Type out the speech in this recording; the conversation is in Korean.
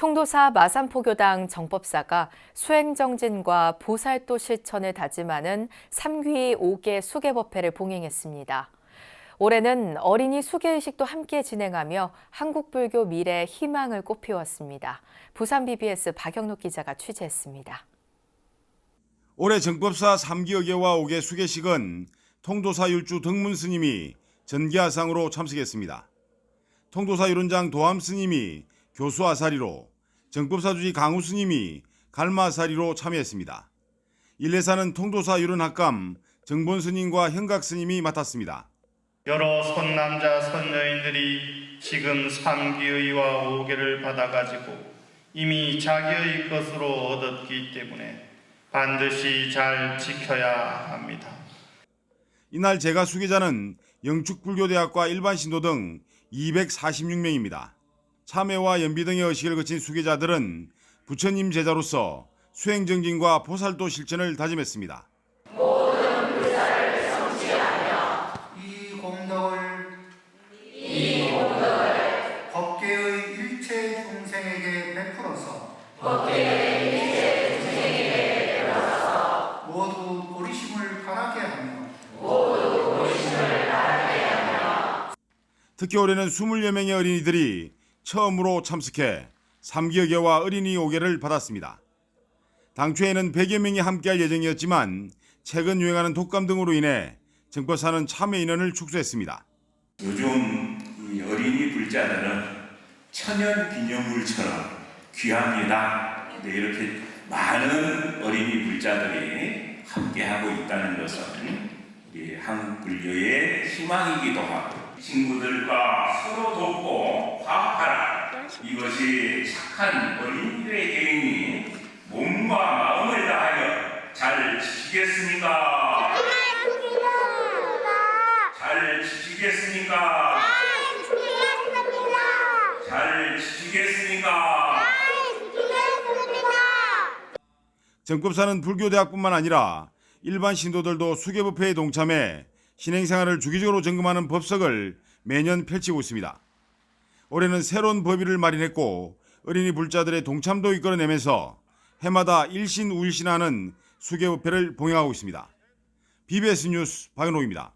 통도사 마산포교당 정법사가 수행정진과 보살도 실천을 다짐하는 3귀 5개 수계법회를 봉행했습니다. 올해는 어린이 수계의식도 함께 진행하며 한국불교 미래 희망을 꽃피웠습니다. 부산 BBS 박영록 기자가 취재했습니다. 올해 정법사 3기여개와 5개 수계식은 통도사 율주 덕문 스님이 전기아상으로 참석했습니다. 통도사 유론장 도암 스님이 교수 아사리로 정법사 주지 강우 스님이 갈마 아사리로 참여했습니다. 일례사는 통도사 유론학감 정본 스님과 현각 스님이 맡았습니다. 여러 선남자 선여인들이 지금 삼기의와 오계를 받아가지고 이미 자기의 것으로 얻었기 때문에 반드시 잘 지켜야 합니다. 이날 제가 수계자는 영축불교대학과 일반 신도 등 246명입니다. 참회와 연비 등의 의식을 거친 수계자들은 부처님 제자로서 수행 정진과 보살도 실천을 다짐했습니다. 이 공덕을 법계의 일체 중생에게 베풀어서 모두 보리심을 바라게 하며 특히 올해는 20여 명의 어린이들이 처음으로 참석해 3기여개와 어린이 5개를 받았습니다. 당초에는 100여 명이 함께할 예정이었지만 최근 유행하는 독감 등으로 인해 정법사는 참여 인원을 축소했습니다. 요즘 이 어린이 불자들은 천연 기념물처럼 귀합니다. 네, 이렇게 많은 어린이 불자들이 함께하고 있다는 것은 우리 한국 불교의 희망이기도 하고 친구들과 서로 돕고 화합하라. 이것이 착한 어린이들의 계획이 몸과 마음을 다하여 잘 지키겠습니까? 잘 지키겠습니까? 정법사는 불교대학뿐만 아니라 일반 신도들도 수계법회에 동참해 신행생활을 주기적으로 점검하는 법석을 매년 펼치고 있습니다. 올해는 새로운 법위를 마련했고 어린이 불자들의 동참도 이끌어내면서 해마다 일신 우일신하는 수계법회를 봉행하고 있습니다. BBS 뉴스 박연옥입니다.